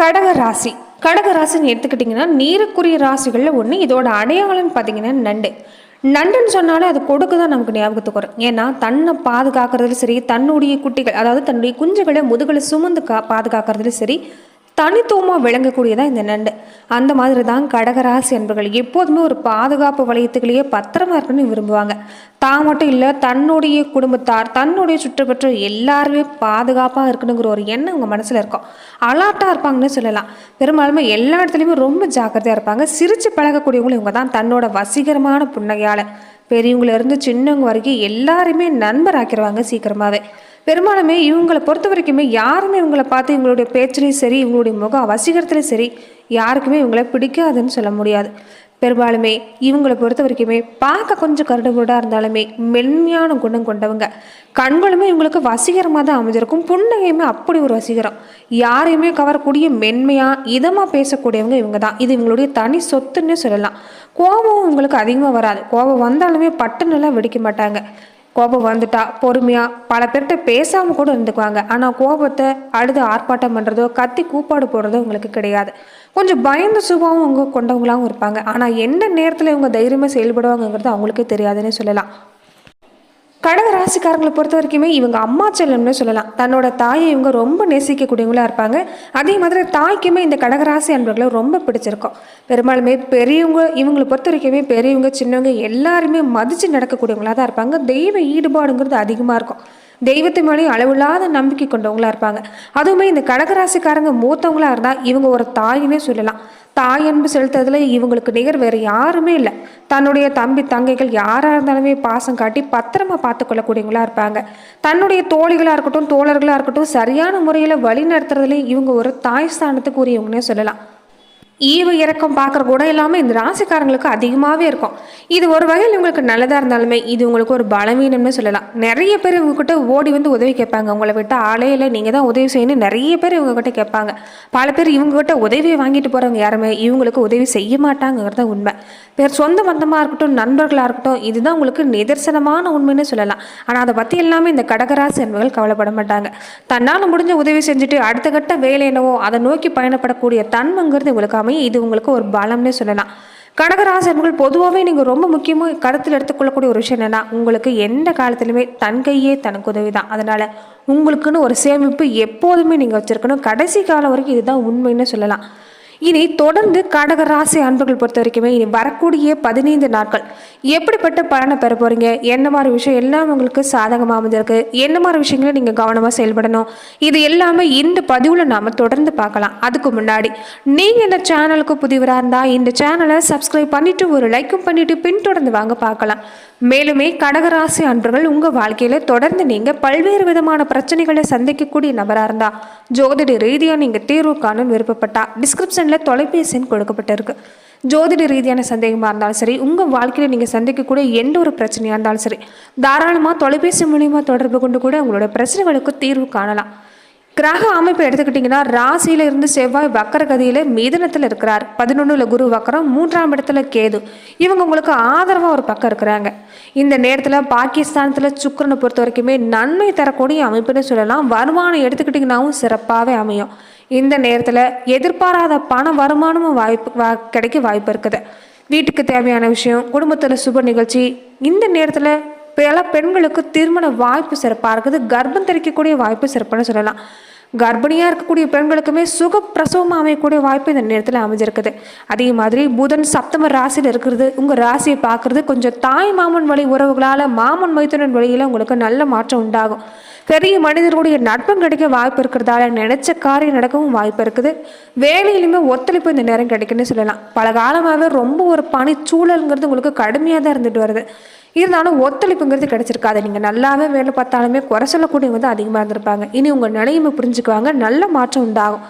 கடக ராசி கடக ராசின்னு எடுத்துக்கிட்டிங்கன்னா நீருக்குரிய ராசிகளில் ஒன்று இதோட அடையாளம்னு பார்த்தீங்கன்னா நண்டு. நண்டுன்னு சொன்னாலே அது கொடுக்கு தான் நமக்கு ஞாபகத்துக்கு வரும். ஏன்னா தன்னை பாதுகாக்கிறதுல சரி தன்னுடைய குட்டிகள் அதாவது தன்னுடைய குஞ்சுகளை முதுகலை சுமந்து கா பாதுகாக்கிறதுல சரி தனித்துவமாக விளங்கக்கூடியதான் இந்த நண்டு. அந்த மாதிரி தான் கடகராசி என்பர்கள் எப்போதுமே ஒரு பாதுகாப்பு வளையத்துக்குள்ளேயே பத்திரமா இருக்கணும்னு விரும்புவாங்க. தான் மட்டும் இல்லை தன்னுடைய குடும்பத்தார் தன்னுடைய சுற்றுப்பற்ற எல்லாருமே பாதுகாப்பாக இருக்கணுங்கிற ஒரு எண்ணம் உங்கள் மனசில் இருக்கும். அலாட்டாக இருப்பாங்கன்னு சொல்லலாம். பெரும்பாலுமே எல்லா இடத்துலையுமே ரொம்ப ஜாக்கிரதையாக இருப்பாங்க. சிரித்து பழகக்கூடியவங்களும் இவங்க தான் தன்னோட வசீகரமான புன்னகையால் பெரியவங்கள இருந்து சின்னவங்க வரைக்கும் எல்லாருமே நண்பர் ஆக்கிடுவாங்க சீக்கிரமாகவே பெரும்பாலுமே இவங்களை பொறுத்த வரைக்குமே யாருமே இவங்களை பார்த்து இவங்களுடைய பேச்சுலையும் சரி இவங்களுடைய முக வசீகரத்துலையும் சரி யாருக்குமே இவங்களை பிடிக்காதுன்னு சொல்ல முடியாது. பெரும்பாலுமே இவங்களை பொறுத்த வரைக்குமே பார்க்க கொஞ்சம் கருடுகூடாக இருந்தாலுமே மென்மையான குணம் கொண்டவங்க. கண்களுமே இவங்களுக்கு வசீகரமாக தான் அமைஞ்சிருக்கும் புன்னகையுமே அப்படி ஒரு வசீகரம். யாரையுமே கவரக்கூடிய மென்மையாக இதமாக பேசக்கூடியவங்க இவங்க தான். இது இவங்களுடைய தனி சொத்துன்னே சொல்லலாம். கோபம் இவங்களுக்கு அதிகமாக வராது. கோபம் வந்தாலுமே பட்டுன்னெல்லாம் வெடிக்க மாட்டாங்க. கோபம் வந்துட்டா பொறுமையாக பல பேர்கிட்ட பேசாமல் கூட இருந்துக்குவாங்க. ஆனால் கோபத்தை அழுது ஆர்ப்பாட்டம் பண்ணுறதோ கத்தி கூப்பாடு போடுறதோ உங்களுக்கு கிடையாது. கொஞ்சம் பயந்த சுபாவம் அவங்க கொண்டவங்களாகவும் இருப்பாங்க. ஆனால் எந்த நேரத்தில் இவங்க தைரியமாக செயல்படுவாங்கங்கிறது அவங்களுக்கே தெரியாதுன்னு சொல்லலாம். கடக ராசிக்காரங்களை பொறுத்த வரைக்குமே இவங்க அம்மா செல்லம்னு சொல்லலாம். தன்னோட தாயை இவங்க ரொம்ப நேசிக்கக்கூடியவங்களா இருப்பாங்க. அதே மாதிரி தாய்க்குமே இந்த கடகராசி அன்பர்களை ரொம்ப பிடிச்சிருக்கும். பெரும்பாலுமே பெரியவங்க இவங்களை பொறுத்த வரைக்குமே பெரியவங்க சின்னவங்க எல்லாருமே மதித்து நடக்கக்கூடியவங்களாக தான் இருப்பாங்க. தெய்வ ஈடுபாடுங்கிறது அதிகமாக இருக்கும். தெய்வத்து மேலேயும் அளவில்லாத நம்பிக்கை கொண்டவங்களா இருப்பாங்க. அதுவுமே இந்த கடகராசிக்காரங்க மூத்தவங்களா இருந்தால் இவங்க ஒரு தாயினே சொல்லலாம். தாய் அன்பு செலுத்துறதுல இவங்களுக்கு நிகர் வேறு யாருமே இல்லை. தன்னுடைய தம்பி தங்கைகள் யாராக இருந்தாலுமே பாசம் காட்டி பத்திரமா பார்த்து கொள்ளக்கூடியவங்களா இருப்பாங்க. தன்னுடைய தோழிகளாக இருக்கட்டும் தோழர்களாக இருக்கட்டும் சரியான முறையில் வழி நடத்துறதுலேயும் இவங்க ஒரு தாய் ஸ்தானத்துக்கு உரியவங்கன்னே சொல்லலாம். ஈவு இறக்கம் பார்க்குற கூட இல்லாமல் இந்த ராசிக்காரங்களுக்கு அதிகமாகவே இருக்கும். இது ஒரு வகையில் இவங்களுக்கு நல்லதாக இருந்தாலுமே இது உங்களுக்கு ஒரு பலவீனம்னு சொல்லலாம். நிறைய பேர் இவங்ககிட்ட ஓடி வந்து உதவி கேட்பாங்க. உங்களை விட்டு ஆளே இல்லை. நீங்கள் தான் உதவி செய்யணும் நிறைய பேர் இவங்ககிட்ட கேட்பாங்க. பல பேர் இவங்ககிட்ட உதவியை வாங்கிட்டு போகிறவங்க யாருமே இவங்களுக்கு உதவி செய்ய மாட்டாங்கிறது உண்மை. பேர் சொந்த பந்தமாக இருக்கட்டும் நண்பர்களாக இருக்கட்டும் இதுதான் உங்களுக்கு நிதர்சனமான உண்மைன்னு சொல்லலாம். ஆனால் அதை பற்றி எல்லாமே இந்த கடகராசி என்பவர்கள் கவலைப்பட மாட்டாங்க. தன்னால் முடிஞ்ச உதவி செஞ்சுட்டு அடுத்த கட்ட வேலை என்னவோ அதை நோக்கி பயணப்படக்கூடிய தன்மைங்கிறது உங்களுக்கு அமையும் இது உங்களுக்கு ஒரு பலம்னே சொல்லலாம். கடகராசன்கள் பொதுவாகவே நீங்கள் ரொம்ப முக்கியமாக கருத்தில் எடுத்துக்கொள்ளக்கூடிய ஒரு விஷயம் என்னென்னா உங்களுக்கு எந்த காலத்துலையுமே தன் கையே தனக்கு உதவி தான் அதனால் உங்களுக்குன்னு ஒரு சேமிப்பு எப்போதுமே நீங்கள் வச்சுருக்கணும். கடைசி காலம் வரைக்கும் இதுதான் உண்மைன்னு சொல்லலாம். இனி தொடர்ந்து கடக ராசி அன்புகள் பொறுத்த வரைக்குமே இனி வரக்கூடிய பதினைந்து நாட்கள். எப்படிப்பட்ட பலனை பெற போறீங்க? என்ன மாதிரி விஷயம் எல்லாம் உங்களுக்கு சாதகமாக அமைஞ்சிருக்கு? என்ன மாதிரி விஷயங்களை நீங்கள் கவனமாக செயல்படணும்? இது எல்லாமே இந்த பதிவில் நாம் தொடர்ந்து பார்க்கலாம். அதுக்கு முன்னாடி நீங்கள் இந்த சேனலுக்கு புதிவராக இருந்தால் இந்த சேனலை சப்ஸ்கிரைப் பண்ணிட்டு ஒரு லைக்கும் பண்ணிட்டு பின்தொடர்ந்து வாங்க பார்க்கலாம். மேலுமே கடகராசி அன்பர்கள் உங்கள் வாழ்க்கையில் தொடர்ந்து நீங்கள் பல்வேறு விதமான பிரச்சனைகளை சந்திக்கக்கூடிய நபராக இருந்தால் ஜோதிட ரீதியாக நீங்கள் தீர்வு காணும் விருப்பப்பட்டா டிஸ்கிரிப்ஷனில் தொலைபேசி எண் கொடுக்கப்பட்டிருக்கு. ஜோதிட ரீதியான சந்தேகமாக இருந்தாலும் சரி உங்கள் வாழ்க்கையில் நீங்கள் சந்திக்கக்கூடிய எந்த ஒரு பிரச்சனையாக இருந்தாலும் சரி தாராளமாக தொலைபேசி மூலியமாக தொடர்பு கொண்டு கூட உங்களோட பிரச்சனைகளுக்கு தீர்வு காணலாம். கிரக அமைப்பு எடுத்துக்கிட்டிங்கன்னா ராசியில இருந்து செவ்வாய் வக்கர கதியில மீதனத்தில் இருக்கிறார். பதினொன்றுல குரு வக்கரம் மூன்றாம் இடத்துல கேது. இவங்க உங்களுக்கு ஆதரவாக ஒரு பக்கம் இருக்கிறாங்க. இந்த நேரத்தில் பாகிஸ்தானத்தில் சுக்கரனை பொறுத்த வரைக்குமே நன்மை தரக்கூடிய அமைப்புன்னு சொல்லலாம். வருமானம் எடுத்துக்கிட்டிங்கன்னாவும் சிறப்பாகவே அமையும். இந்த நேரத்தில் எதிர்பாராத பண வருமானமும் வாய்ப்பு வா கிடைக்க வாய்ப்பு இருக்குது. வீட்டுக்கு தேவையான விஷயம் குடும்பத்தில் சுப நிகழ்ச்சி இந்த நேரத்தில் பல பெண்களுக்கு திருமண வாய்ப்பு சிறப்பாக இருக்குது. கர்ப்பம் தெரிக்கக்கூடிய வாய்ப்பு சிறப்புன்னு சொல்லலாம். கர்ப்பிணியாக இருக்கக்கூடிய பெண்களுக்குமே சுக பிரசவம் அமையக்கூடிய வாய்ப்பு இந்த நேரத்தில் அமைஞ்சிருக்குது. அதே மாதிரி புதன் சப்தம ராசியில் இருக்கிறது உங்கள் ராசியை பார்க்குறது கொஞ்சம் தாய் மாமன் வழி உறவுகளால் மாமன் மைத்துனன் வழியில் உங்களுக்கு நல்ல மாற்றம் உண்டாகும். பெரிய மனிதர்களுடைய நட்பம் கிடைக்க வாய்ப்பு இருக்கிறதால நினைச்ச காரியம் நடக்கவும் வாய்ப்பு இருக்குது. வேலையிலுமே ஒத்துழைப்பு இந்த நேரம் கிடைக்குன்னு சொல்லலாம். பல காலமாகவே ரொம்ப ஒரு பனிச்சூழலுங்கிறது உங்களுக்கு கடுமையாக தான் இருந்துட்டு வருது. இருந்தாலும் ஒத்துழைப்புங்கிறது கிடச்சிருக்காது. நீங்கள் நல்லாவே வேலை பார்த்தாலுமே குறை சொல்லக்கூடியவங்க வந்து அதிகமாக இருந்திருப்பாங்க. இனி உங்கள் நிலையுமே புரிஞ்சுக்குவாங்க. நல்ல மாற்றம் உண்டாகும்.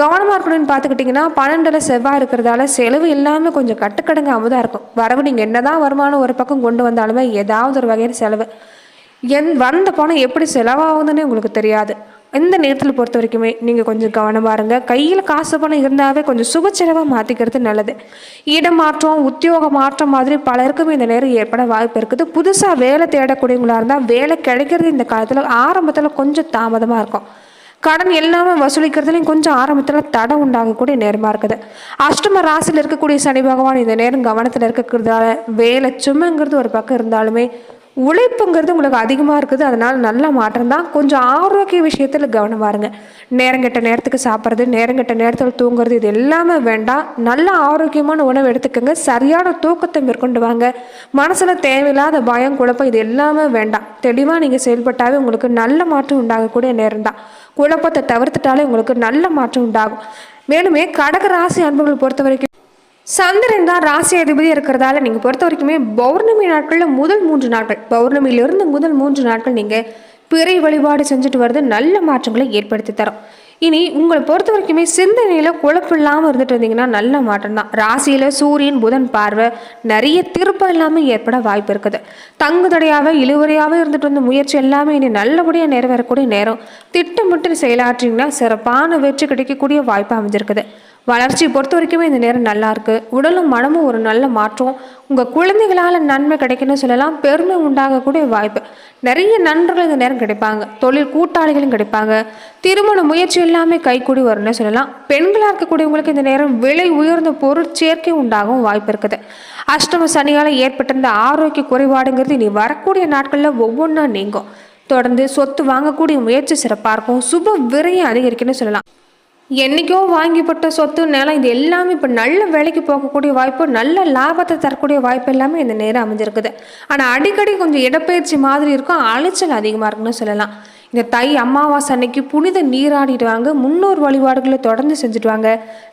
கவனமாக இருக்கணும்னு பார்த்துக்கிட்டிங்கன்னா பன்னெண்டில் செவ்வாய் இருக்கிறதால செலவு எல்லாமே கொஞ்சம் கட்டுக்கடங்காமல் தான் இருக்கும். வரவு நீங்கள் என்னதான் வருமானம் ஒரு பக்கம் கொண்டு வந்தாலுமே ஏதாவது ஒரு வகையில் செலவு. என் வந்த பணம் எப்படி செலவாகுதுன்னு உங்களுக்கு தெரியாது. இந்த நேரத்தில் பொறுத்த வரைக்குமே நீங்கள் கொஞ்சம் கவனமாக இருங்க. கையில் காசு பணம் இருந்தாவே கொஞ்சம் சுபச்செலவாக மாற்றிக்கிறது நல்லது. இடம் மாற்றம் உத்தியோக மாற்றம் மாதிரி பலருக்குமே இந்த நேரம் ஏற்பட வாய்ப்பு இருக்குது. புதுசாக வேலை தேடக்கூடியவங்களாக இருந்தால் வேலை கிடைக்கிறது இந்த காலத்தில் ஆரம்பத்தில் கொஞ்சம் தாமதமாக இருக்கும். கடன் எல்லாமே வசூலிக்கிறதுலையும் கொஞ்சம் ஆரம்பத்தில் தடை உண்டாகக்கூடிய நேரமாக இருக்குது. அஷ்டம ராசியில் இருக்கக்கூடிய சனி பகவான் இந்த நேரம் கவனத்தில் இருக்கிறதால வேலை சுமைங்கிறது ஒரு பக்கம் இருந்தாலுமே உழைப்புங்கிறது உங்களுக்கு அதிகமாக இருக்குது. அதனால் நல்ல மாற்றம் தான். கொஞ்சம் ஆரோக்கிய விஷயத்தில் கவனம் இருங்க நேரங்கெட்ட நேரத்துக்கு சாப்பிட்றது நேரங்கெட்ட நேரத்தில் தூங்குறது இது எல்லாமே வேண்டாம். நல்ல ஆரோக்கியமான உணவு எடுத்துக்கோங்க. சரியான தூக்கத்தை மேற்கொண்டு வாங்க. மனசில் தேவையில்லாத பயம் குழப்பம் இது எல்லாமே வேண்டாம். தெளிவாக நீங்கள் செயல்பட்டாவே உங்களுக்கு நல்ல மாற்றம் உண்டாகக்கூடிய நேரம் தான். குழப்பத்தை தவிர்த்துட்டாலே உங்களுக்கு நல்ல மாற்றம் உண்டாகும். மேலுமே கடகராசி அன்புகள் பொறுத்த வரைக்கும் சந்திரன் தான் ராசி அதிபதி இருக்கிறதால நீங்கள் பொறுத்த வரைக்குமே பௌர்ணமி நாட்களில் முதல் மூன்று நாட்கள். பௌர்ணமியிலிருந்து முதல் மூன்று நாட்கள் நீங்கள் பிறை வழிபாடு செஞ்சுட்டு வர்றது நல்ல மாற்றங்களை ஏற்படுத்தி தரும். இனி உங்களை பொறுத்த வரைக்குமே சிந்தனையில் குழப்பம் இல்லாமல் இருந்துட்டு இருந்தீங்கன்னா நல்ல மாற்றம் தான். ராசியில் சூரியன் புதன் பார்வை நிறைய திருப்பம் இல்லாமல் ஏற்பட வாய்ப்பு இருக்குது. தங்கு தடையாக இழுவறையாகவே இருந்துட்டு வந்த முயற்சி எல்லாமே இனி நல்லபடியாக நிறைவேறக்கூடிய நேரம். திட்டமிட்டு செயலாற்றிங்கன்னா சிறப்பான வெற்றி கிடைக்கக்கூடிய வாய்ப்பு அமைஞ்சிருக்குது. வளர்ச்சி பொறுத்த வரைக்குமே இந்த நேரம் நல்லா இருக்குது உடலும் மனமும் ஒரு நல்ல மாற்றம். உங்கள் குழந்தைகளால் நன்மை கிடைக்குன்னு சொல்லலாம். பெருமை உண்டாகக்கூடிய வாய்ப்பு. நிறைய நண்பர்கள் இந்த நேரம் கிடைப்பாங்க. தொழில் கூட்டாளிகளும் கிடைப்பாங்க. திருமண முயற்சி எல்லாமே கைக்கூடி வரும்னு சொல்லலாம். பெண்களாக இருக்கக்கூடியவங்களுக்கு இந்த நேரம் விலை உயர்ந்த பொருள் சேர்க்கை உண்டாகவும் வாய்ப்பு இருக்குது. அஷ்டம சனியால் ஏற்பட்டிருந்த ஆரோக்கிய குறைபாடுங்கிறது இனி வரக்கூடிய நாட்களில் ஒவ்வொன்றா நீங்கும். தொடர்ந்து சொத்து வாங்கக்கூடிய முயற்சி சிறப்பாக இருக்கும். சுப விரையும் அதிகரிக்குன்னு சொல்லலாம். என்றைக்கோ வாங்கிப்பட்ட சொத்து நிலம் இது எல்லாமே இப்போ நல்ல வேலைக்கு போகக்கூடிய வாய்ப்பு நல்ல லாபத்தை தரக்கூடிய வாய்ப்பு எல்லாமே இந்த நேரம் அமைஞ்சிருக்குது. ஆனால் அடிக்கடி கொஞ்சம் இடப்பெயர்ச்சி மாதிரி இருக்கும் அலைச்சல் அதிகமாக இருக்குன்னு சொல்லலாம். இந்த தை அமாவாசை அன்னைக்கு புனித நீராடிடுவாங்க முன்னோர் வழிபாடுகளை தொடர்ந்து செஞ்சுட்டு வாங்க.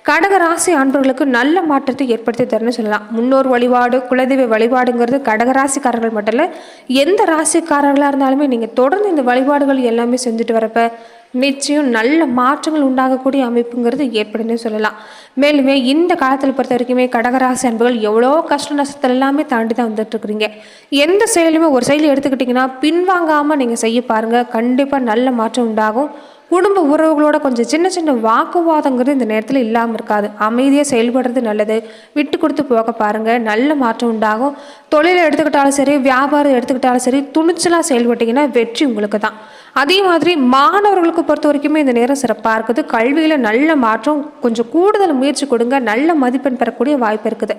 கடக ராசி அன்பர்களுக்கு நல்ல மாற்றத்தை ஏற்படுத்தி தரணும்னு சொல்லலாம். முன்னோர் வழிபாடு குலதெய்வ வழிபாடுங்கிறது கடக ராசிக்காரர்கள் மட்டும் இல்லை எந்த ராசிக்காரர்களாக இருந்தாலுமே நீங்கள் தொடர்ந்து இந்த வழிபாடுகள் எல்லாமே செஞ்சுட்டு வரப்போ நிச்சயம் நல்ல மாற்றங்கள் உண்டாகக்கூடிய அமைப்புங்கிறது ஏற்படுன்னு சொல்லலாம். மேலுமே இந்த காலத்தில் பொறுத்த வரைக்குமே கடகராசி அன்புகள் எவ்வளோ கஷ்ட நஷ்டத்தில் எல்லாமே தாண்டி தான் வந்துட்டுருக்குறீங்க. எந்த செயலுமே ஒரு செயல் எடுத்துக்கிட்டிங்கன்னா பின்வாங்காமல் நீங்கள் செய்ய பாருங்கள் கண்டிப்பாக நல்ல மாற்றம் உண்டாகும். குடும்ப உறவுகளோட கொஞ்சம் சின்ன சின்ன வாக்குவாதங்கிறது இந்த நேரத்தில் இல்லாமல் இருக்காது. அமைதியாக செயல்படுறது நல்லது. விட்டு கொடுத்து போக பாருங்கள் நல்ல மாற்றம் உண்டாகும். தொழிலை எடுத்துக்கிட்டாலும் சரி வியாபாரம் எடுத்துக்கிட்டாலும் சரி துணிச்சலாக செயல்பட்டிங்கன்னா வெற்றி உங்களுக்கு தான் அதே மாதிரி மாணவர்களுக்கு பொறுத்த வரைக்குமே இந்த நேரம் சிறப்பாக இருக்குது. கல்வியில் நல்ல மாற்றம் கொஞ்சம் கூடுதல் முயற்சி கொடுங்க. நல்ல மதிப்பெண் பெறக்கூடிய வாய்ப்பு இருக்குது.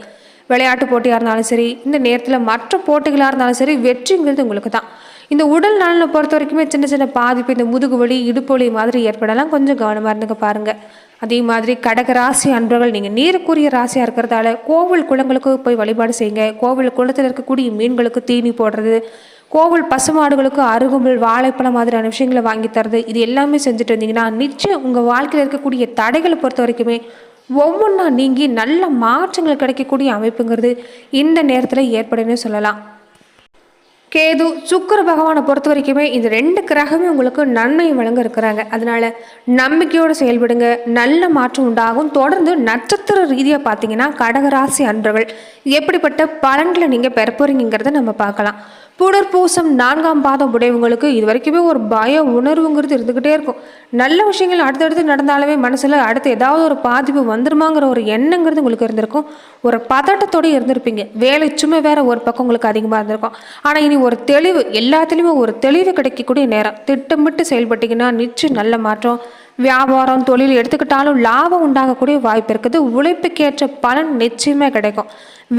விளையாட்டு போட்டியாக இருந்தாலும் சரி இந்த நேரத்தில் மற்ற போட்டிகளாக இருந்தாலும் சரி வெற்றிங்கிறது உங்களுக்கு தான். இந்த உடல் நலனை பொறுத்த வரைக்குமே சின்ன சின்ன பாதிப்பு இந்த முதுகு வலி இடுப்பு வலி மாதிரி ஏற்படலாம். கொஞ்சம் கவனமாக இருந்துங்க பாருங்கள் அதே மாதிரி கடக ராசி அன்பர்கள் நீங்கள் நீருக்குரிய ராசியாக இருக்கிறதால கோவில் குளங்களுக்கு போய் வழிபாடு செய்யுங்க. கோவில் குளத்தில் இருக்கக்கூடிய மீன்களுக்கு தீனி போடுறது கோவில் பசுமாடுகளுக்கு அருகம்புல் வாழைப்பழம் மாதிரியான விஷயங்களை வாங்கி தரது. இது எல்லாமே செஞ்சுட்டு இருந்தீங்கன்னா நிச்சயம் உங்கள் வாழ்க்கையில் இருக்கக்கூடிய தடைகளை பொறுத்த வரைக்குமே ஒவ்வொன்றா நீங்கி நல்ல மாற்றங்கள் கிடைக்கக்கூடிய அமைப்புங்கிறது இந்த நேரத்தில் ஏற்படுன்னு சொல்லலாம். கேது சுக்கர பகவானை பொறுத்த வரைக்குமே இந்த ரெண்டு கிரகமே உங்களுக்கு நன்மை வழங்க இருக்கிறாங்க. அதனால நம்பிக்கையோடு செயல்படுங்க. நல்ல மாற்றம் உண்டாகும். தொடர்ந்து நட்சத்திர ரீதியாக பார்த்தீங்கன்னா கடகராசி அன்பர்கள் எப்படிப்பட்ட பலன்களை நீங்கள் பெற போறீங்கிறத நம்ம பார்க்கலாம். புடற்பூசம் நான்காம் பாதம் உடையவங்களுக்கு இது வரைக்குமே ஒரு பய உணர்வுங்கிறது இருந்துக்கிட்டே இருக்கும். நல்ல விஷயங்கள் அடுத்தடுத்து நடந்தாலுமே மனசில் அடுத்து ஏதாவது ஒரு பாதிப்பு வந்துருமாங்கிற ஒரு எண்ணங்கிறது உங்களுக்கு இருந்திருக்கும். ஒரு பதட்டத்தோடு இருந்திருப்பீங்க. வேலை சும்மா வேற ஒரு பக்கம் உங்களுக்கு அதிகமாக இருந்திருக்கும். ஆனால் இனி ஒரு தெளிவு எல்லாத்துலேயுமே ஒரு தெளிவு கிடைக்கக்கூடிய நேரம். திட்டமிட்டு செயல்பட்டீங்கன்னா நிச்சயம் நல்ல மாற்றம். வியாபாரம் தொழில் எடுத்துக்கிட்டாலும் லாபம் உண்டாகக்கூடிய வாய்ப்பு இருக்குது. உழைப்புக்கேற்ற பலன் நிச்சயமே கிடைக்கும்.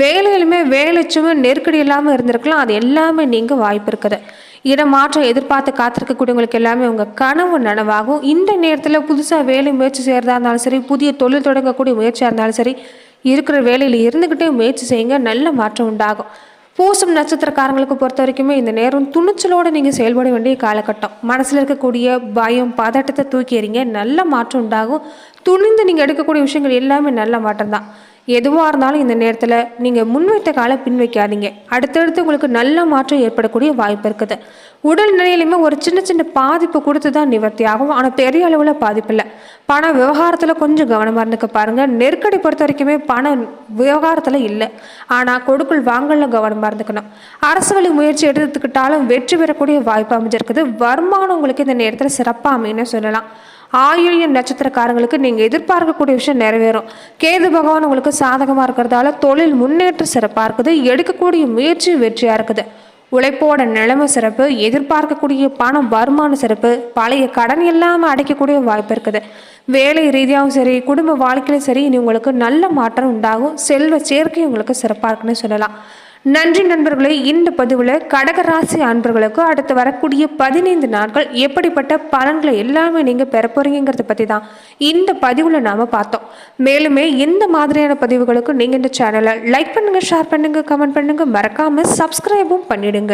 வேலையிலுமே வேலைச்சுமே நெருக்கடி இல்லாமல் இருந்திருக்கலாம். அது எல்லாமே நீங்கள் வாய்ப்பு இருக்குது. இடமாற்றம் எதிர்பார்த்து காத்திருக்கக்கூடியவங்களுக்கு எல்லாமே உங்கள் கனவு நனவாகும். இந்த நேரத்தில் புதுசாக வேலை முயற்சி செய்கிறதா இருந்தாலும் சரி புதிய தொழில் தொடங்கக்கூடிய முயற்சியாக இருந்தாலும் சரி இருக்கிற வேலையில் இருந்துக்கிட்டே முயற்சி செய்யுங்க. நல்ல மாற்றம் உண்டாகும். பூசம் நட்சத்திரக்காரங்களுக்கு பொறுத்த வரைக்குமே இந்த நேரம் துணிச்சலோடு நீங்கள் செயல்பட வேண்டிய காலகட்டம். மனசில் இருக்கக்கூடிய பயம் பதட்டத்தை தூக்கி எறிங்க. நல்ல மாற்றம் உண்டாகும். துணிந்து நீங்கள் எடுக்கக்கூடிய விஷயங்கள் எல்லாமே நல்ல மாற்றம் தான் எதுவாக இருந்தாலும் இந்த நேரத்தில் நீங்கள் முன்வைத்த காலை பின் வைக்காதீங்க அடுத்தடுத்து உங்களுக்கு நல்ல மாற்றம் ஏற்படக்கூடிய வாய்ப்பு இருக்குது. உடல் நிலையிலுமே ஒரு சின்ன சின்ன பாதிப்பு கொடுத்து தான் நிவர்த்தி ஆகும். ஆனால் பெரிய அளவில் பாதிப்பு இல்லை. பண விவகாரத்தில் கொஞ்சம் கவனமாக இருந்துக்க பாருங்கள் நெருக்கடி பொறுத்த வரைக்குமே பண விவகாரத்தில் இல்லை. ஆனால் கொடுக்கல் வாங்கல கவனமாக இருந்துக்கணும். அரசு வழி முயற்சி எடுத்துக்கிட்டாலும் வெற்றி பெறக்கூடிய வாய்ப்பு அமைஞ்சிருக்குது. வருமானம் உங்களுக்கு இந்த நேரத்தில் சிறப்பாக அமைன்னு சொல்லலாம். ஆயுள்யம் நட்சத்திரக்காரங்களுக்கு நீங்கள் எதிர்பார்க்கக்கூடிய விஷயம் நிறைவேறும். கேது பகவான் உங்களுக்கு சாதகமாக இருக்கிறதால தொழில் முன்னேற்றம் சிறப்பாக இருக்குது. எடுக்கக்கூடிய முயற்சி வெற்றியாக இருக்குது. உழைப்போட நிலைமை சிறப்பு எதிர்பார்க்கக்கூடிய பணம் வருமானம் சிறப்பு பழைய கடன் இல்லாமல் அடைக்கக்கூடிய வாய்ப்பு இருக்குது. வேலை ரீதியாகவும் சரி குடும்ப வாழ்க்கையிலும் சரி இனி உங்களுக்கு நல்ல மாற்றம் உண்டாகும். செல்வ சேர்க்கை உங்களுக்கு சிறப்பாக இருக்குன்னு சொல்லலாம். நன்றி நண்பர்களே இந்த பதிவில் கடகராசி அன்பர்களுக்கு அடுத்து வரக்கூடிய பதினைந்து நாட்கள் எப்படிப்பட்ட பலன்களை எல்லாமே நீங்கள் பெற போகிறீங்கிறத பற்றி தான் இந்த பதிவில் நாம் பார்த்தோம். மேலுமே இந்த மாதிரியான பதிவுகளுக்கு நீங்கள் இந்த சேனலை லைக் பண்ணுங்கள் ஷேர் பண்ணுங்கள் கமெண்ட் பண்ணுங்கள் மறக்காமல் சப்ஸ்கிரைபும் பண்ணிடுங்க.